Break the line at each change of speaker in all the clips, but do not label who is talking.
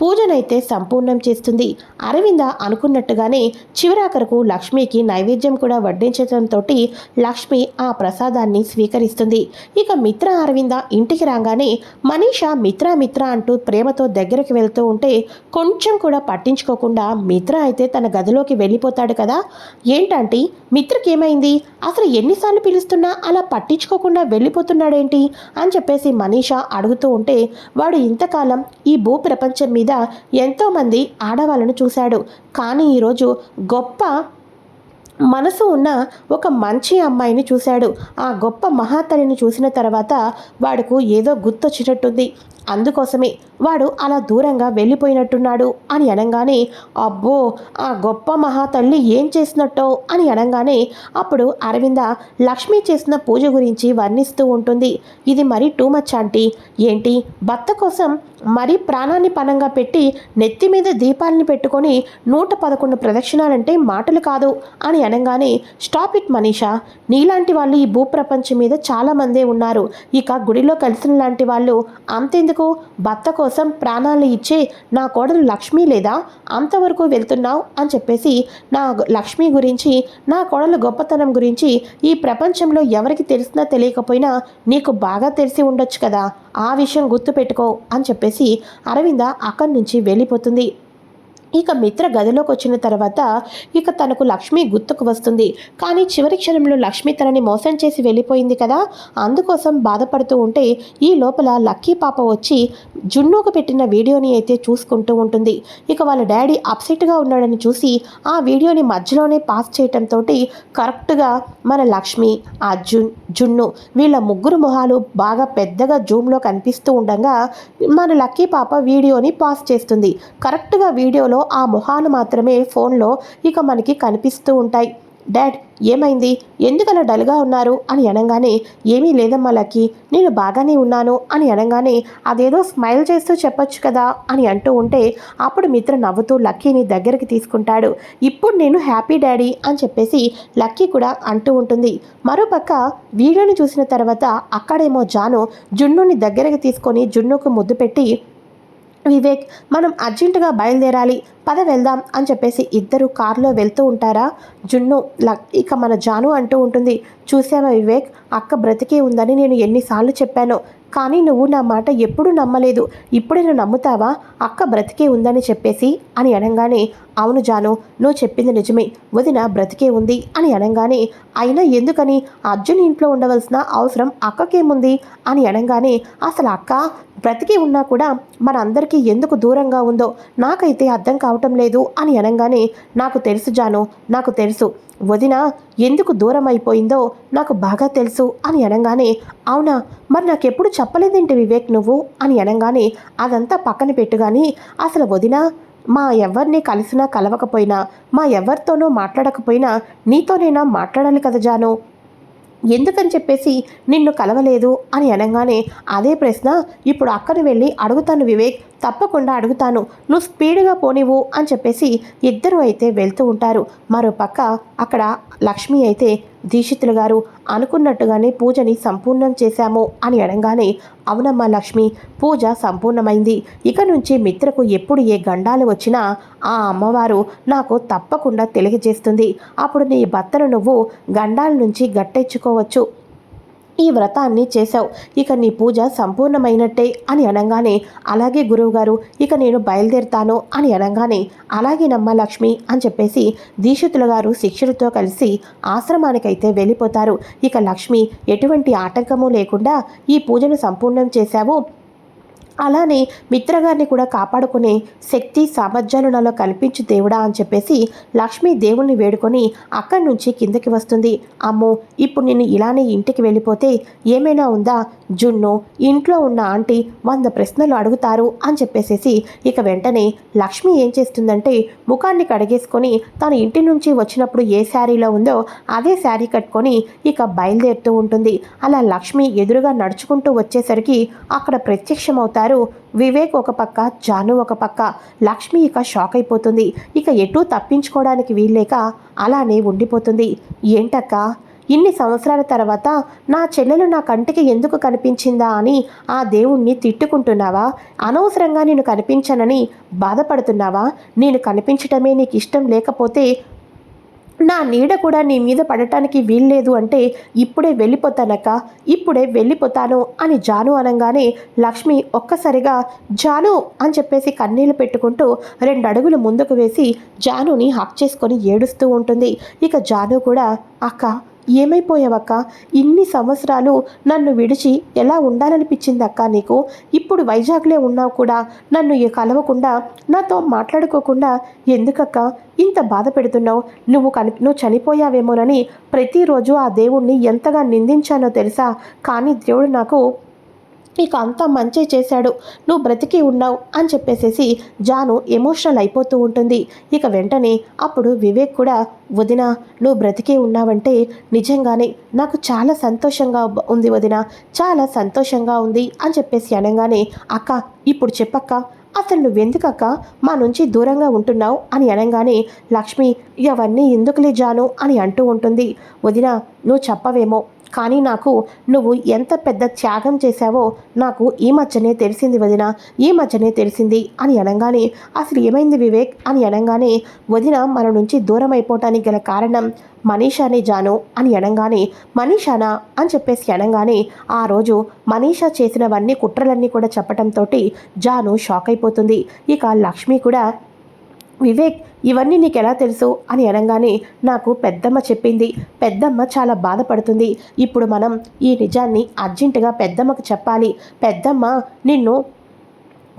పూజనైతే సంపూర్ణం చేస్తుంది. అరవింద అనుకున్నట్టుగానే చివరాఖరకు లక్ష్మికి నైవేద్యం కూడా వడ్డించడంతో లక్ష్మి ఆ ప్రసాదాన్ని స్వీకరిస్తుంది. ఇక మిత్ర అరవింద ఇంటికి రాగానే మనీష మిత్ర మిత్ర అంటూ ప్రేమతో దగ్గరికి వెళ్తూ ఉంటే కొంచెం కూడా పట్టించుకోకుండా మిత్ర అయితే తన గదిలోకి వెళ్ళిపోతాడు కదా. ఏంటంటే? మిత్రకి ఏమైంది అసలు ఎన్నిసార్లు పిలుస్తున్నా అలా పట్టించుకోకుండా వెళ్ళిపోతున్నాడేంటి? అని చెప్పేసి మనీష అడుగుతూ ఉంటే వాడు ఇంతకాలం ఈ భూ ప్రపంచం మీద ఎంతోమంది ఆడవాళ్ళను చూశాడు. కానీ ఈరోజు గొప్ప మనసు ఉన్న ఒక మంచి అమ్మాయిని చూశాడు. ఆ గొప్ప మహాతల్లిని చూసిన తర్వాత వాడుకు ఏదో గుర్తొచ్చినట్టుంది అందుకోసమే వాడు అలా దూరంగా వెళ్ళిపోయినట్టున్నాడు అని అనగానే అబ్బో ఆ గొప్ప మహాతల్లి ఏం చేసినట్టో అని అనగానే అప్పుడు అరవింద లక్ష్మి చేసిన పూజ గురించి వర్ణిస్తూ ఉంటుంది. ఇది మరీ టూ మచ్ ఆంటీ. ఏంటి? భర్త కోసం మరీ ప్రాణాన్ని పణంగా పెట్టి నెత్తి మీద దీపాలని పెట్టుకొని నూట పదకొండు ప్రదక్షిణాలంటే మాటలు కాదు అని అనగానే స్టాప్ ఇట్ మనీషా. నీలాంటి వాళ్ళు ఈ భూప్రపంచం మీద చాలామందే ఉన్నారు. ఇక గుడిలో కలిసిన లాంటి వాళ్ళు అంతెందుకు? భర్త కోసం ప్రాణాలు ఇచ్చే నా కోడలు లక్ష్మి లేదా? అంతవరకు వెళ్తున్నావు? అని చెప్పేసి నా లక్ష్మి గురించి నా కోడలు గొప్పతనం గురించి ఈ ప్రపంచంలో ఎవరికి తెలిసినా తెలియకపోయినా నీకు బాగా తెలిసి ఉండొచ్చు కదా. ఆ విషయం గుర్తుపెట్టుకో అని చెప్పేసి అరవింద అక్కడి నుంచి వెళ్ళిపోతుంది. ఇక మిత్ర గదిలోకి వచ్చిన తర్వాత ఇక తనకు లక్ష్మి గుర్తుకు వస్తుంది. కానీ చివరి క్షణంలో లక్ష్మి తనని మోసం చేసి వెళ్ళిపోయింది కదా? అందుకోసం బాధపడుతూ ఉంటే ఈ లోపల లక్కీ పాప వచ్చి జున్నుకు పెట్టిన వీడియోని అయితే చూసుకుంటూ ఉంటుంది. ఇక వాళ్ళ డాడీ అప్సెట్గా ఉన్నాడని చూసి ఆ వీడియోని మధ్యలోనే పాస్ చేయటంతో కరెక్ట్గా మన లక్ష్మి అర్జున్ జున్ను వీళ్ళ ముగ్గురు మొహాలు బాగా పెద్దగా జూమ్లో కనిపిస్తూ ఉండగా మన లక్కీ పాప వీడియోని పాస్ చేస్తుంది. కరెక్ట్గా వీడియోలో ఆ మొహాలు మాత్రమే ఫోన్లో ఇక మనకి కనిపిస్తూ ఉంటాయి. డాడ్ ఏమైంది? ఎందుకలా డల్గా ఉన్నారు? అని అనగానే ఏమీ లేదమ్మా లక్కీ నేను బాగానే ఉన్నాను అని అనగానే అదేదో స్మైల్ చేస్తూ చెప్పొచ్చు కదా అని అంటూ ఉంటే అప్పుడు మిత్ర నవ్వుతూ లక్కీని దగ్గరికి తీసుకుంటాడు. ఇప్పుడు నేను హ్యాపీ డాడీ అని చెప్పేసి లక్కీ కూడా అంటూ ఉంటుంది. మరోపక్క వీడియోని చూసిన తర్వాత అక్కడేమో జాను జున్నుని దగ్గరికి తీసుకొని జున్నుకు ముద్దు పెట్టి వివేక్ మనం అర్జెంటుగా బయలుదేరాలి పద వెళ్దాం అని చెప్పేసి ఇద్దరు కారులో వెళ్తూ ఉంటారా? జున్ను లక్ ఇక మన జాను అంటూ ఉంటుంది. చూసావా వివేక్? అక్క బ్రతికే ఉందని నేను ఎన్నిసార్లు చెప్పానో. కానీ నువ్వు నా మాట ఎప్పుడూ నమ్మలేదు. ఇప్పుడైనా నమ్ముతావా? అక్క బ్రతికే ఉందని చెప్పేసి అని అనగానే అవును జాను నువ్వు చెప్పింది నిజమే. వదిన బ్రతికే ఉంది అని అనగానే అయినా ఎందుకని? అర్జున్ ఇంట్లో ఉండవలసిన అవసరం అక్కకేముంది? అని అనగానే అసలు అక్క బ్రతికి ఉన్నా కూడా మనందరికీ ఎందుకు దూరంగా ఉందో నాకైతే అర్థం కావటం లేదు అని అనగానే నాకు తెలుసు జాను నాకు తెలుసు. వదిన ఎందుకు దూరం అయిపోయిందో నాకు బాగా తెలుసు అని అనగానే అవునా? మరి నాకెప్పుడు చెప్పలేదేంటి వివేక్ నువ్వు? అని అనగానే అదంతా పక్కన పెట్టుగాని అసలు వదిన మా ఎవరిని కలిసినా కలవకపోయినా మా ఎవరితోనూ మాట్లాడకపోయినా నీతోనైనా మాట్లాడాలి కదా జాను. ఎందుకని చెప్పేసి నిన్ను కలవలేదు అని అనగానే అదే ప్రశ్న ఇప్పుడు అక్కను వెళ్ళి అడుగుతాను వివేక్ తప్పకుండా అడుగుతాను. నువ్వు స్పీడ్గా పోనివ్వు అని చెప్పేసి ఇద్దరు అయితే వెళ్తూ ఉంటారు. మరోపక్క అక్కడ లక్ష్మి అయితే దీక్షితులు గారు అనుకున్నట్టుగానే పూజని సంపూర్ణం చేశాము అని అనగానే అవునమ్మా లక్ష్మి పూజ సంపూర్ణమైంది. ఇక నుంచి మిత్రకు ఎప్పుడు ఏ గండాలు వచ్చినా ఆ అమ్మవారు నాకు తప్పకుండా తెలియజేస్తుంది. అప్పుడు నీ భర్తను నువ్వు గండాల నుంచి గట్టెచ్చుకోవచ్చు. ఈ వ్రతాన్ని చేశావు. ఇక నీ పూజ సంపూర్ణమైనట్టే అని అనగానే అలాగే గురువుగారు ఇక నేను బయలుదేరుతాను అని అనగానే అలాగే నమ్మ లక్ష్మి అని చెప్పేసి దీక్షితుల గారు శిక్షులతో కలిసి ఆశ్రమానికైతే వెళ్ళిపోతారు. ఇక లక్ష్మి ఎటువంటి ఆటంకము లేకుండా ఈ పూజను సంపూర్ణం చేశావు. అలానే మిత్రగారిని కూడా కాపాడుకునే శక్తి సామర్థ్యాలు నాలో కల్పించు దేవుడా అని చెప్పేసి లక్ష్మి దేవుణ్ణి వేడుకొని అక్కడి నుంచి కిందకి వస్తుంది. అమ్మో ఇప్పుడు నేను ఇలానే ఇంటికి వెళ్ళిపోతే ఏమైనా ఉందా? జున్ను ఇంట్లో ఉన్న ఆంటీ వంద ప్రశ్నలు అడుగుతారు అని చెప్పేసేసి ఇక వెంటనే లక్ష్మి ఏం చేస్తుందంటే ముఖాన్ని కడిగేసుకొని తన ఇంటి నుంచి వచ్చినప్పుడు ఏ శారీలో ఉందో అదే శారీ కట్టుకొని ఇక బయలుదేరుతూ ఉంటుంది. అలా లక్ష్మి ఎదురుగా నడుచుకుంటూ వచ్చేసరికి అక్కడ ప్రత్యక్షమవుతారు వివేక్ ఒక పక్క జాను ఒక పక్క. లక్ష్మి ఇక షాక్ అయిపోతుంది. ఇక ఎటూ తప్పించుకోవడానికి వీల్లేక అలానే ఉండిపోతుంది. ఏంటక్క? ఇన్ని సంవత్సరాల తర్వాత నా చెల్లెలు నా కంటికి ఎందుకు కనిపించిందా అని ఆ దేవుణ్ణి తిట్టుకుంటున్నావా? అనవసరంగా నేను కనిపించనని బాధపడుతున్నావా? నేను కనిపించటమే నీకు ఇష్టం లేకపోతే నా నీడ కూడా నీ మీద పడటానికి వీల్లేదు అంటే ఇప్పుడే వెళ్ళిపోతానక్క ఇప్పుడే వెళ్ళిపోతాను అని జాను అనగానే లక్ష్మి ఒక్కసారిగా జాను అని చెప్పేసి కన్నీళ్ళు పెట్టుకుంటూ రెండు అడుగులు ముందుకు వేసి జానుని హక్ చేసుకొని ఏడుస్తూ ఉంటుంది. ఇక జాను కూడా అక్క ఏమైపోయావక్క? ఇన్ని సంవత్సరాలు నన్ను విడిచి ఎలా ఉండాలనిపించింది అక్క నీకు? ఇప్పుడు వైజాగ్లో ఉన్నావు కూడా నన్ను కలవకుండా నాతో మాట్లాడుకోకుండా ఎందుకక్క? ఇంత బాధ పెడుతున్నావు. నువ్వు కని నువ్వు చనిపోయావేమోనని ప్రతిరోజు ఆ దేవుణ్ణి ఎంతగా నిందించానో తెలుసా? కానీ దేవుడు నాకు ఇక అంతా మంచి చేశాడు. నువ్వు బ్రతికి ఉన్నావు అని చెప్పేసేసి జాను ఎమోషనల్ అయిపోతూ ఉంటుంది. ఇక వెంటనే అప్పుడు వివేక్ కూడా వదిన నువ్వు బ్రతికే ఉన్నావంటే నిజంగానే నాకు చాలా సంతోషంగా ఉంది వదిన. చాలా సంతోషంగా ఉంది అని చెప్పేసి అనగానే అక్క ఇప్పుడు చెప్పక్క. అసలు నువ్వెందుకక్క మా నుంచి దూరంగా ఉంటున్నావు? అని అనగానే లక్ష్మి ఇవన్నీ ఎందుకులే జాను? అని అంటూ ఉంటుంది. వదిన నువ్వు చెప్పవేమో కానీ నాకు నువ్వు ఎంత పెద్ద త్యాగం చేశావో నాకు ఈ మధ్యనే తెలిసింది వదిన ఈ మధ్యనే తెలిసింది అని అనగానే అసలు ఏమైంది వివేక్ అని అనగానే వదిన మన నుంచి దూరం అయిపోవటానికి గల కారణం మనీషానే జాను అని అనగానే మనీషానా అని చెప్పేసి అనగానే ఆ రోజు మనీషా చేసినవన్నీ కుట్రలన్నీ కూడా చెప్పటంతో జాను షాక్ అయిపోతుంది. ఇక లక్ష్మి కూడా వివేక్ ఇవన్నీ నీకు ఎలా తెలుసు? అని అనగానే నాకు పెద్దమ్మ చెప్పింది. పెద్దమ్మ చాలా బాధపడుతుంది. ఇప్పుడు మనం ఈ నిజాన్ని అర్జెంటుగా పెద్దమ్మకు చెప్పాలి. పెద్దమ్మ నిన్ను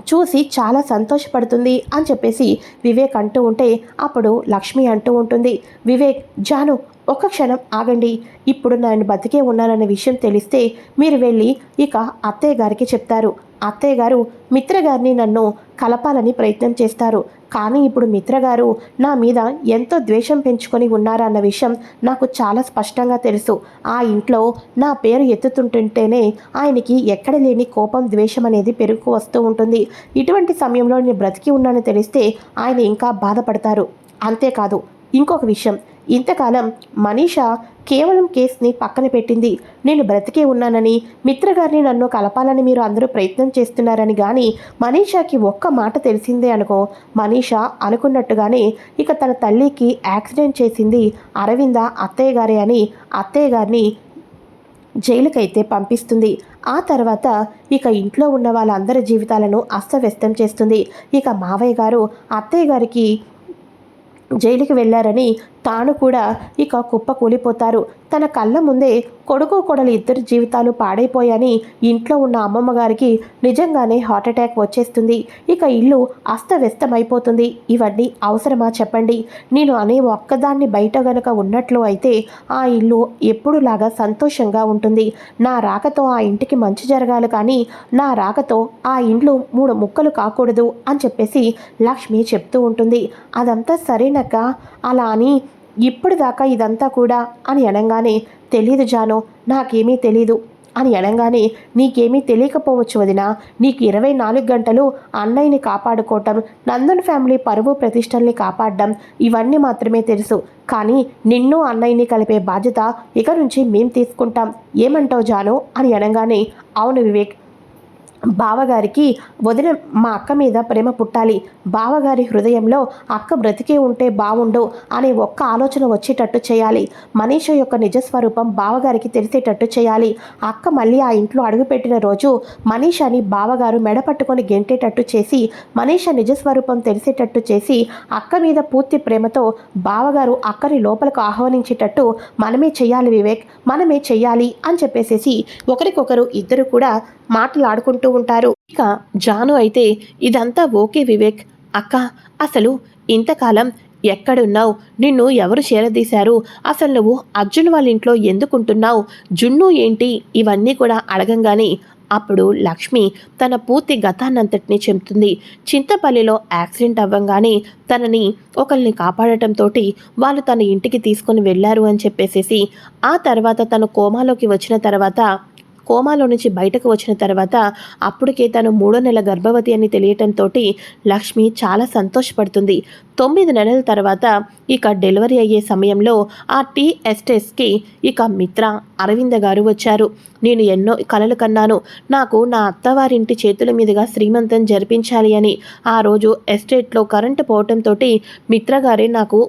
చూసి చాలా సంతోషపడుతుంది అని చెప్పేసి వివేక్ అంటూ ఉంటే అప్పుడు లక్ష్మి అంటూ ఉంటుంది. వివేక్ జాను ఒక క్షణం ఆగండి. ఇప్పుడు నేను బతికే ఉన్నానన్న విషయం తెలిస్తే మీరు వెళ్ళి ఇక అత్తయ్య గారికి చెప్తారు. అత్తయ్య గారు మిత్ర గారిని నన్ను కలపాలని ప్రయత్నం చేస్తారు. కానీ ఇప్పుడు మిత్రగారు నా మీద ఎంతో ద్వేషం పెంచుకొని ఉన్నారన్న విషయం నాకు చాలా స్పష్టంగా తెలుసు. ఆ ఇంట్లో నా పేరు ఎత్తుతుంటుంటేనే ఆయనకి ఎక్కడ లేని కోపం ద్వేషం అనేది పెరుగు వస్తూ ఉంటుంది. ఇటువంటి సమయంలో నేను బ్రతికి ఉన్నానని తెలిస్తే ఆయన ఇంకా బాధపడతారు. అంతేకాదు ఇంకొక విషయం. ఇంతకాలం మనీషా కేవలం కేసుని పక్కన పెట్టింది. నేను బ్రతికే ఉన్నానని మిత్రగారిని నన్ను కలపాలని మీరు అందరూ ప్రయత్నం చేస్తున్నారని కానీ మనీషాకి ఒక్క మాట తెలిసిందే అనుకో మనీషా అనుకున్నట్టుగానే ఇక తన తల్లికి యాక్సిడెంట్ చేసింది అరవింద అత్తయ్య గారే అని అత్తయ్య గారిని జైలుకైతే పంపిస్తుంది. ఆ తర్వాత ఇక ఇంట్లో ఉన్న వాళ్ళందరి జీవితాలను అస్తవ్యస్తం చేస్తుంది. ఇక మావయ్య గారు అత్తయ్య గారికి జైలుకి వెళ్ళారని తాను కూడా ఇక కుప్ప కూలిపోతారు. తన కళ్ళ ముందే కొడుకు కొడలు ఇద్దరి జీవితాలు పాడైపోయాని ఇంట్లో ఉన్న అమ్మమ్మ గారికి నిజంగానే హార్ట్ అటాక్ వచ్చేస్తుంది. ఇక ఇల్లు అస్తవ్యస్తమైపోతుంది. ఇవన్నీ అవసరమా చెప్పండి. నేను అనే ఒక్కదాన్ని బయట గనక ఉన్నట్లు అయితే ఆ ఇల్లు ఎప్పుడులాగా సంతోషంగా ఉంటుంది. నా రాకతో ఆ ఇంటికి మంచి జరగాలి కానీ నా రాకతో ఆ ఇండ్లు మూడు ముక్కలు కాకూడదు అని చెప్పేసి లక్ష్మి చెప్తూ ఉంటుంది. అదంతా సరేనక్క? అలా అని ఇప్పటిదాకా ఇదంతా కూడా అని అనగానే తెలీదు జాను నాకేమీ తెలీదు అని అనగానే నీకేమీ తెలియకపోవచ్చు వదిన నీకు ఇరవై నాలుగు గంటలు అన్నయ్యని కాపాడుకోవటం నందన్ ఫ్యామిలీ పరువు ప్రతిష్టల్ని కాపాడడం ఇవన్నీ మాత్రమే తెలుసు. కానీ నిన్ను అన్నయ్యని కలిపే బాధ్యత ఇక నుంచి మేం తీసుకుంటాం. ఏమంటావు జాను? అని అనగానే అవును వివేక్ బావగారికి వదిన మా అక్క మీద ప్రేమ పుట్టాలి. బావగారి హృదయంలో అక్క బ్రతికే ఉంటే బావుండు అనే ఒక్క ఆలోచన వచ్చేటట్టు చేయాలి. మనీష యొక్క నిజస్వరూపం బావగారికి తెలిసేటట్టు చేయాలి. అక్క మళ్ళీ ఆ ఇంట్లో అడుగుపెట్టిన రోజు మనీషాని బావగారు మెడ పట్టుకొని గెంటేటట్టు చేసి మనీష నిజస్వరూపం తెలిసేటట్టు చేసి అక్క మీద పూర్తి ప్రేమతో బావగారు అక్కని లోపలకు ఆహ్వానించేటట్టు మనమే చేయాలి వివేక్ మనమే చెయ్యాలి అని చెప్పేసేసి ఒకరికొకరు ఇద్దరు కూడా మాటలాడుకుంటూ ఉంటారు. ఇక జాను అయితే ఇదంతా ఓకే వివేక్. అక్క అసలు ఇంతకాలం ఎక్కడున్నావు? నిన్ను ఎవరు చేరదీశారు? అసలు నువ్వు అర్జున్ వాళ్ళ ఇంట్లో ఎందుకుంటున్నావు? జున్ను ఏంటి? ఇవన్నీ కూడా అడగంగానే అప్పుడు లక్ష్మి తన పూర్తి గతాన్నంతటినీ చెబుతుంది. చింతపల్లిలో యాక్సిడెంట్ అవ్వంగానే తనని ఒకరిని కాపాడటంతో వాళ్ళు తన ఇంటికి తీసుకొని వెళ్ళారు అని చెప్పేసేసి ఆ తర్వాత తను కోమాలోకి వచ్చిన తర్వాత కోమాలో నుంచి బయటకు వచ్చిన తర్వాత అప్పటికే తను మూడో నెల గర్భవతి అని తెలియటంతో లక్ష్మి చాలా సంతోషపడుతుంది. తొమ్మిది నెలల తర్వాత ఇక డెలివరీ అయ్యే సమయంలో ఆ టీ ఎస్టేట్స్కి ఇక మిత్ర అరవింద గారు వచ్చారు. నేను ఎన్నో కలలు కన్నాను. నాకు నా అత్తవారింటి చేతుల మీదుగా శ్రీమంతం జరిపించాలి అని ఆ రోజు ఎస్టేట్లో కరెంటు పోవటంతో మిత్ర గారే నాకు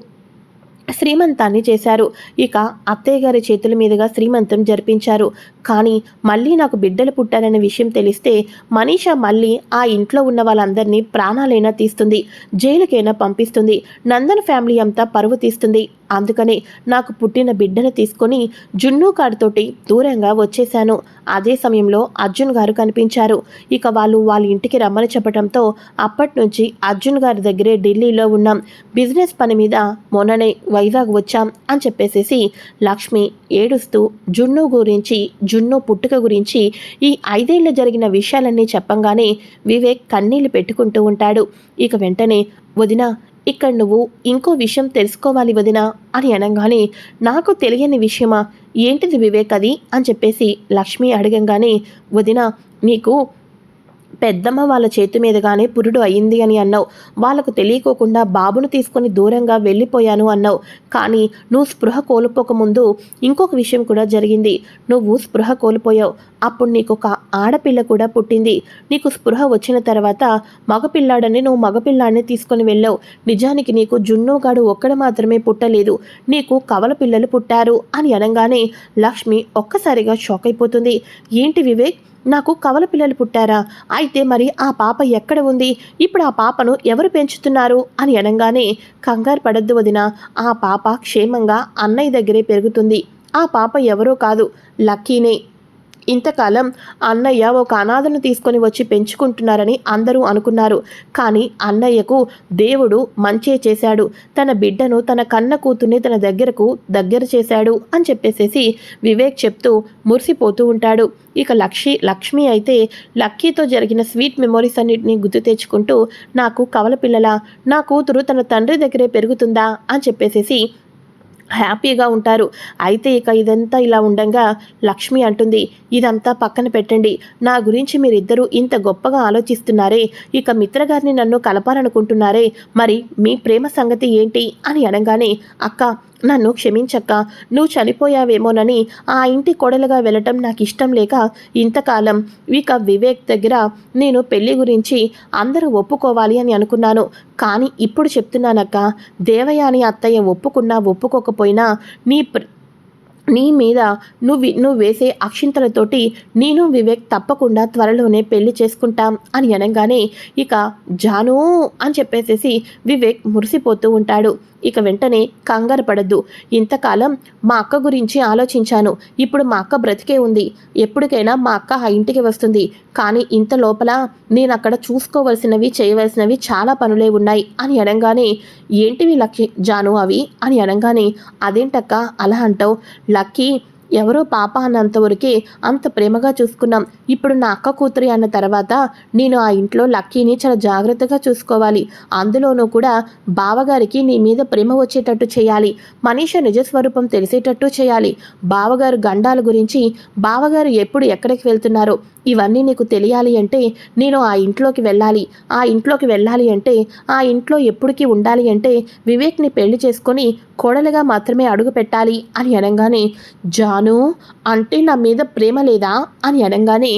శ్రీమంతాన్ని చేశారు. ఇక అత్తయ్య గారి చేతుల మీదుగా శ్రీమంతం జరిపించారు. కానీ మళ్ళీ నాకు బిడ్డలు పుట్టారనే విషయం తెలిస్తే మనీషా మళ్ళీ ఆ ఇంట్లో ఉన్న వాళ్ళందరినీ ప్రాణాలైనా తీస్తుంది జైలుకైనా పంపిస్తుంది నందన్ ఫ్యామిలీ అంతా పరువు తీస్తుంది. అందుకనే నాకు పుట్టిన బిడ్డను తీసుకొని జున్ను కార్డుతోటి దూరంగా వచ్చేశాను. అదే సమయంలో అర్జున్ గారు కనిపించారు. ఇక వాళ్ళు వాళ్ళ ఇంటికి రమ్మని చెప్పడంతో అప్పటి నుంచి అర్జున్ గారి దగ్గరే ఢిల్లీలో ఉన్నాం. బిజినెస్ పని మీద మొన్ననే వైజాగ్ వచ్చాం అని చెప్పేసేసి లక్ష్మి ఏడుస్తూ జున్ను గురించి జున్ను పుట్టుక గురించి ఈ ఐదేళ్ళు జరిగిన విషయాలన్నీ చెప్పంగానే వివేక్ కన్నీళ్ళు పెట్టుకుంటూ ఉంటాడు. ఇక వెంటనే వదిన ఇక్కడ నువ్వు ఇంకో విషయం తెలుసుకోవాలి వదిన అని అనగానే నాకు తెలియని విషయమా? ఏంటిది వివేక్ అది? అని చెప్పేసి లక్ష్మి అడగంగానే వదిన నీకు పెద్దమ్మ వాళ్ళ చేతి మీదుగానే పురుడు అయింది అని అన్నావు. వాళ్ళకు తెలియకోకుండా బాబును తీసుకొని దూరంగా వెళ్ళిపోయాను అన్నావు. కానీ నువ్వు స్పృహ కోల్పోకముందు ఇంకొక విషయం కూడా జరిగింది. నువ్వు స్పృహ కోల్పోయావు. అప్పుడు నీకు ఒక ఆడపిల్ల కూడా పుట్టింది. నీకు స్పృహ వచ్చిన తర్వాత మగపిల్లాడని నువ్వు మగపిల్లాడిని తీసుకొని వెళ్ళావు. నిజానికి నీకు జున్నుగాడు ఒక్కడ మాత్రమే పుట్టలేదు. నీకు కవల పిల్లలు పుట్టారు అని అనగానే లక్ష్మి ఒక్కసారిగా షాక్ అయిపోతుంది. ఏంటి వివేక్? నాకు కవల పిల్లలు పుట్టారా? అయితే మరి ఆ పాప ఎక్కడ ఉంది? ఇప్పుడు ఆ పాపను ఎవరు పెంచుతున్నారు? అని అనగానే కంగారు పడద్దు వదిన ఆ పాప క్షేమంగా అన్నయ్య దగ్గరే పెరుగుతుంది. ఆ పాప ఎవరో కాదు లక్కీనే. ఇంతకాలం అన్నయ్య ఒక అనాథను తీసుకొని వచ్చి పెంచుకుంటున్నారని అందరూ అనుకున్నారు. కానీ అన్నయ్యకు దేవుడు మంచే చేశాడు. తన బిడ్డను తన కన్న కూతుర్ని తన దగ్గరకు దగ్గర చేశాడు అని చెప్పేసేసి వివేక్ చెప్తూ మురిసిపోతూ ఉంటాడు. ఇక లక్ష్మి లక్ష్మి అయితే లక్కీతో జరిగిన స్వీట్ మెమొరీస్ అన్నింటినీ గుర్తు తెచ్చుకుంటూ నాకు కవల పిల్లల? నా కూతురు తన తండ్రి దగ్గరే పెరుగుతుందా? అని చెప్పేసేసి హ్యాపీగా ఉంటారు. అయితే ఇక ఇదంతా ఇలా ఉండగా లక్ష్మి అంటుంది ఇదంతా పక్కన పెట్టండి. నా గురించి మీరిద్దరూ ఇంత గొప్పగా ఆలోచిస్తున్నారే. ఇక మిత్రగారిని నన్ను కలపాలనుకుంటున్నారే. మరి మీ ప్రేమ సంగతి ఏంటి? అని అనగానే అక్క నన్ను క్షమించక్క. నువ్వు చనిపోయావేమోనని ఆ ఇంటి కొడలుగా వెళ్ళటం నాకు ఇష్టం లేక ఇంతకాలం ఇక వివేక్ దగ్గర నేను పెళ్ళి గురించి అందరూ ఒప్పుకోవాలి అని అనుకున్నాను. కానీ ఇప్పుడు చెప్తున్నానక్క దేవయాని అత్తయ్య ఒప్పుకున్నా ఒప్పుకోకపోయినా నీ నీ మీద నువ్వు నువ్వు వేసే అక్షింతలతోటి నేను వివేక్ తప్పకుండా త్వరలోనే పెళ్ళి చేసుకుంటాం అని అనగానే ఇక జాను అని చెప్పేసేసి వివేక్ మురిసిపోతూ ఉంటాడు. ఇక వెంటనే కంగారు పడద్దు. ఇంతకాలం మా అక్క గురించి ఆలోచించాను. ఇప్పుడు మా అక్క బ్రతికే ఉంది. ఎప్పటికైనా మా అక్క ఆ ఇంటికి వస్తుంది. కానీ ఇంత లోపల నేను అక్కడ చూసుకోవలసినవి చేయవలసినవి చాలా పనులే ఉన్నాయి అని అనగానే ఏంటివి లక్కీ జాను అవి? అని అనగానే అదేంటక్క? అలా అంటావు. లక్కీ ఎవరో పాప అన్నంతవరకే అంత ప్రేమగా చూసుకున్నాం. ఇప్పుడు నా అక్క కూతురి అన్న తర్వాత నేను ఆ ఇంట్లో లక్కీని చాలా జాగ్రత్తగా చూసుకోవాలి. అందులోనూ కూడా బావగారికి నీ మీద ప్రేమ వచ్చేటట్టు చేయాలి. మనీష నిజస్వరూపం తెలిసేటట్టు చేయాలి. బావగారు గండాల గురించి బావగారు ఎప్పుడు ఎక్కడికి వెళ్తున్నారో ఇవన్నీ నీకు తెలియాలి అంటే నేను ఆ ఇంట్లోకి వెళ్ళాలి. ఆ ఇంట్లోకి వెళ్ళాలి అంటే ఆ ఇంట్లో ఎప్పటికీ ఉండాలి అంటే వివేక్ని పెళ్ళి చేసుకొని కోడలుగా మాత్రమే అడుగు పెట్టాలి అని అనగానే జాను అంటే నా మీద ప్రేమ లేదా? అని అనగానే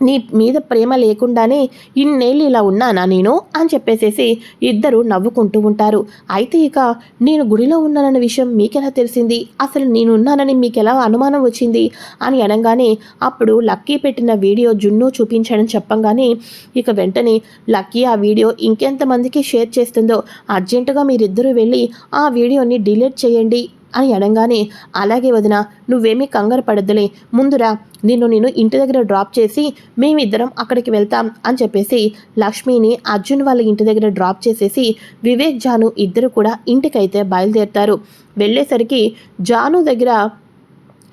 నీ మీద ప్రేమ లేకుండానే ఇన్నేళ్ళు ఇలా ఉన్నానా నేను? అని చెప్పేసేసి ఇద్దరు నవ్వుకుంటూ ఉంటారు. అయితే ఇక నేను గుడిలో ఉన్నానన్న విషయం మీకెలా తెలిసింది? అసలు నేనున్నానని మీకెలా అనుమానం వచ్చింది? అని అనగానే అప్పుడు లక్కీ పెట్టిన వీడియో జున్ను చూపించడం చెప్పంగానే ఇక వెంటనే లక్కీ ఆ వీడియో ఇంకెంతమందికి షేర్ చేస్తుందో అర్జెంటుగా మీరిద్దరూ వెళ్ళి ఆ వీడియోని డిలీట్ చేయండి. అని అనగానే అలాగే వదిన నువ్వేమీ కంగారు పడద్దులే. ముందురా నిన్ను నేను ఇంటి దగ్గర డ్రాప్ చేసి మేమిద్దరం అక్కడికి వెళ్తాం అని చెప్పేసి లక్ష్మిని అర్జున్ వాళ్ళ ఇంటి దగ్గర డ్రాప్ చేసేసి వివేక్ జాను ఇద్దరు కూడా ఇంటికైతే బయలుదేరుతారు. వెళ్ళేసరికి జాను దగ్గర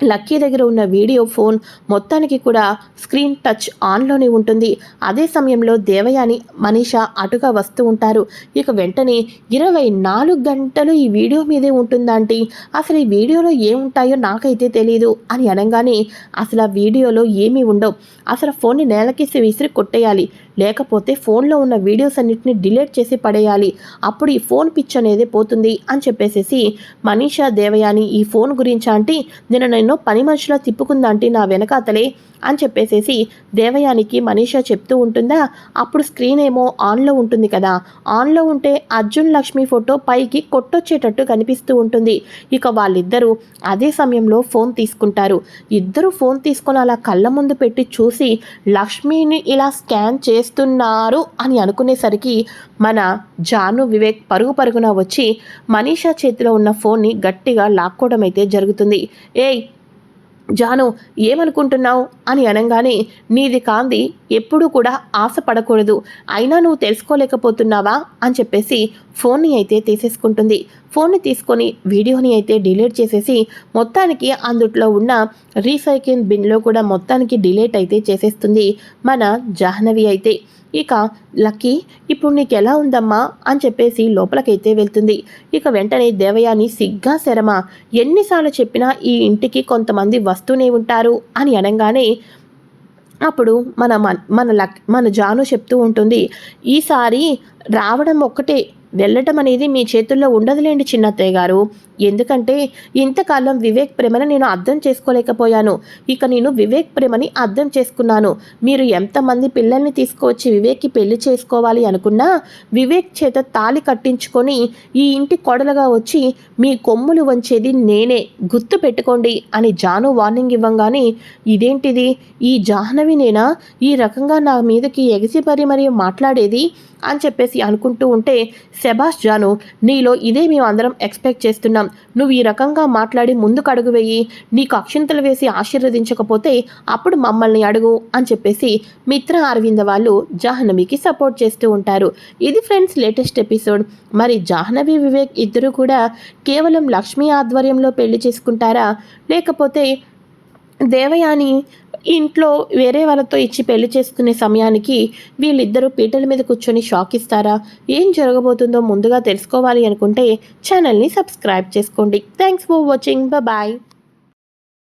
లక్కీ దగ్గర ఉన్న వీడియో ఫోన్ మొత్తానికి కూడా స్క్రీన్ టచ్ ఆన్లోనే ఉంటుంది. అదే సమయంలో దేవయాని మనీష అటుగా వస్తూ ఉంటారు. ఇక వెంటనే ఇరవై నాలుగు గంటలు ఈ వీడియో మీదే ఉంటుందంటే అసలు ఈ వీడియోలో ఏముంటాయో నాకైతే తెలియదు అని అనగానే అసలు ఆ వీడియోలో ఏమీ ఉండవు. అసలు ఫోన్ని నేలకేసి విసిరి కొట్టేయాలి. లేకపోతే ఫోన్లో ఉన్న వీడియోస్ అన్నిటిని డిలీట్ చేసి పడేయాలి. అప్పుడు ఈ ఫోన్ పిచ్ అనేది పోతుంది అని చెప్పేసేసి మనీషా దేవయాని ఈ ఫోన్ గురించి అంటే నేను నేను పని మనిషిలో తిప్పుకుందంటే నా వెనకాతలే? అని చెప్పేసేసి దేవయానికి మనీషా చెప్తూ ఉంటుందా? అప్పుడు స్క్రీన్ ఏమో ఆన్లో ఉంటుంది కదా. ఆన్లో ఉంటే అర్జున్ లక్ష్మి ఫోటో పైకి కొట్టొచ్చేటట్టు కనిపిస్తూ ఉంటుంది. ఇక వాళ్ళిద్దరూ అదే సమయంలో ఫోన్ తీసుకుంటారు. ఇద్దరు ఫోన్ తీసుకొని అలా కళ్ళ ముందు పెట్టి చూసి లక్ష్మిని ఇలా స్కాన్ చేసి చేస్తున్నారు అని అనుకునేసరికి మన జాను వివేక్ పరుగు పరుగున వచ్చి మనీషా చేతిలో ఉన్న ఫోన్ని గట్టిగా లాక్కోవడం అయితే జరుగుతుంది. ఏయ్ జాను ఏమనుకుంటున్నావు? అని అనగానే నీది కాంది ఎప్పుడూ కూడా ఆశపడకూడదు. అయినా నువ్వు తెలుసుకోలేకపోతున్నావా? అని చెప్పేసి ఫోన్ని అయితే తీసేసుకుంటుంది. ఫోన్ని తీసుకొని వీడియోని అయితే డిలీట్ చేసేసి మొత్తానికి అందుట్లో ఉన్న రీసైకిల్ బిన్లో కూడా మొత్తానికి డిలీట్ అయితే చేసేస్తుంది మన జాహ్నవి అయితే. ఇక లక్కీ ఇప్పుడు నీకు ఎలా ఉందమ్మా? అని చెప్పేసి లోపలికైతే వెళ్తుంది. ఇక వెంటనే దేవయాని సిగ్గా శరమ ఎన్నిసార్లు చెప్పినా ఈ ఇంటికి కొంతమంది వస్తూనే ఉంటారు అని అనగానే అప్పుడు మన మన లక్ మన జాను చెప్తూ ఉంటుంది ఈసారి రావడం ఒక్కటే వెళ్ళటం అనేది మీ చేతుల్లో ఉండదులేండి చిన్నత్తయ్య గారు. ఎందుకంటే ఇంతకాలం వివేక్ ప్రేమని నేను అర్థం చేసుకోలేకపోయాను. ఇక నేను వివేక్ ప్రేమని అర్థం చేసుకున్నాను. మీరు ఎంతమంది పిల్లల్ని తీసుకువచ్చి వివేక్కి పెళ్ళి చేసుకోవాలి అనుకున్నా వివేక్ చేత తాలి కట్టించుకొని ఈ ఇంటి కొడలుగా వచ్చి మీ కొమ్ములు వంచేది నేనే గుర్తు పెట్టుకోండి అని జాను వార్నింగ్ ఇవ్వంగానే ఇదేంటిది? ఈ జాహ్నవి నేనా ఈ రకంగా నా మీదకి ఎగసిపరి మరియు మాట్లాడేది? అని చెప్పేసి అనుకుంటూ ఉంటే శబాష్ జాను నీలో ఇదే మేము అందరం ఎక్స్పెక్ట్ చేస్తున్నాం. నువ్వు ఈ రకంగా మాట్లాడి ముందుకు అడుగు వేయి. నీకు అక్షింతలు వేసి ఆశీర్వదించకపోతే అప్పుడు మమ్మల్ని అడుగు అని చెప్పేసి మిత్ర అరవింద వాళ్ళు జాహ్నవికి సపోర్ట్ చేస్తూ ఉంటారు. ఇది ఫ్రెండ్స్ లేటెస్ట్ ఎపిసోడ్ మరి జాహ్నవి వివేక్ ఇద్దరు కూడా కేవలం లక్ష్మీ ఆధ్వర్యంలో పెళ్ళి చేసుకుంటారా? లేకపోతే దేవయాని ఇంట్లో వేరే వాళ్ళతో ఇచ్చి పెళ్ళి చేసుకునే సమయానికి వీళ్ళిద్దరూ పీటల మీద కూర్చొని షాక్ ఇస్తారా? ఏం జరగబోతుందో ముందుగా తెలుసుకోవాలి అనుకుంటే ఛానల్ని సబ్స్క్రైబ్ చేసుకోండి. Thanks for watching. బాయ్